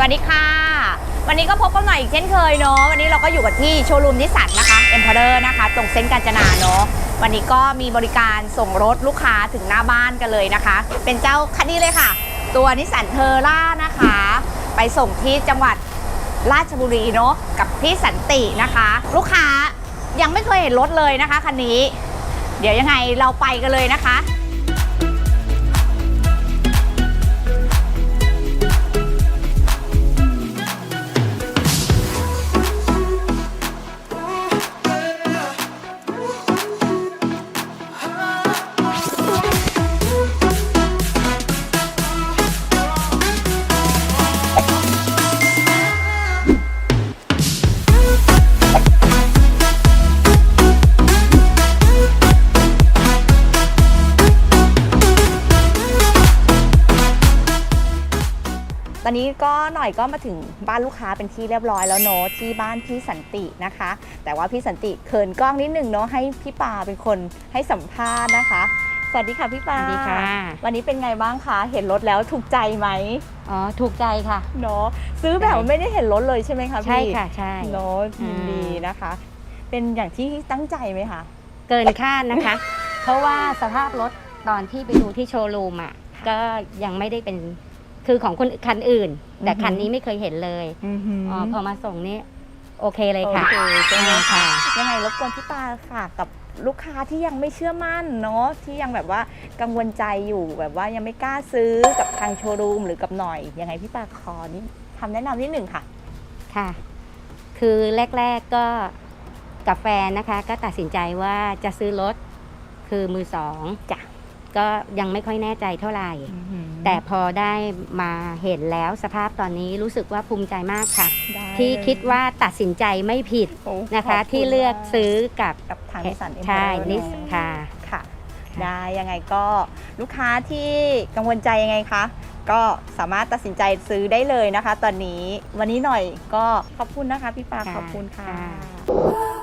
วัสดีค่ะ วันนี้ก็พบกันหน่อยอีกเช่นเคยเนาะวันนี้เราก็อยู่กันที่โชว์รูมนิสสันนะคะเอ็มพอร์นะคะตรงเส้นกาญจนาเนาะวันนี้ก็มีบริการส่งรถลูกค้าถึงหน้าบ้านกันเลยนะคะ เป็นเจ้าคันนี้เลยค่ะ ตัวนิสสันเทอร่านะคะ ไปส่งที่จังหวัดราชบุรีเนาะกับพี่สันตินะคะ ลูกค้ายังไม่เคยเห็นรถเลยนะคะคันนี้ เดี๋ยวยังไงเราไปกันเลยนะคะ ตอนนี้ก็หน่อยก็มาถึงบ้านลูกค้าเป็นที่เรียบร้อยแล้วเนอะที่บ้านพี่สันตินะคะ แต่ว่าพี่สันติเขินกล้องนิดนึงเนาะให้พี่ปาเป็นคนให้สัมภาษณ์นะคะ สวัสดีค่ะพี่ปาสวัสดีค่ะ วันนี้เป็นไงบ้างคะเห็นรถแล้วถูกใจไหมอ๋อถูกใจค่ะเนาะซื้อแบบไม่ได้เห็นรถเลยใช่ไหมคะพี่ใช่ค่ะใช่เนาะอืยินมดีนะคะ เป็นอย่างที่ตั้งใจไหมคะเกินคาดนะคะ เพราะว่าสภาพรถตอนที่ไปดูที่โชว์รูมอะก็ยังไม่ได้เป็น คือของคนคันอื่น แต่อือหือคันนี้ไม่เคยเห็นเลยอือหืออ๋อพอมาส่งนี่โอเคเลยค่ะ โอเคใช่ไหมอ่าคะค่ะยังไงรบกวนพี่ปาฝากกับลูกค้าที่ยังไม่เชื่อมั่นเนาะที่ยังแบบว่ากังวลใจอยู่แบบว่ายังไม่กล้าซื้อกับทางโชว์รูมหรือกับหน่อย ยังไงพี่ปาขอนี่ทำแนะนำนิดหนึ่งค่ะ ค่ะ คือแรก ๆก็กับแฟนนะคะ ก็ตัดสินใจว่าจะซื้อรถคือมือสองจ้ะ ก็ยังไม่ค่อยแน่ใจเท่าไหร่ แต่พอได้มาเห็นแล้วสภาพตอนนี้รู้สึกว่าภูมิใจมากค่ะได้ที่คิดว่าตัดสินใจไม่ผิดโอ้นะคะขบณที่เลือกซื้อกับกับทางนิสสันใช่นิสค่ะค่ะได้ยังไงก็ลูกค้าที่กังวลใจยังไงคะก็สามารถตัดสินใจซื้อได้เลยนะคะ ตอนนี้วันนี้หน่อยก็ขอบคุณนะคะพี่ปาค่ะขอบคุณค่ะค่ะ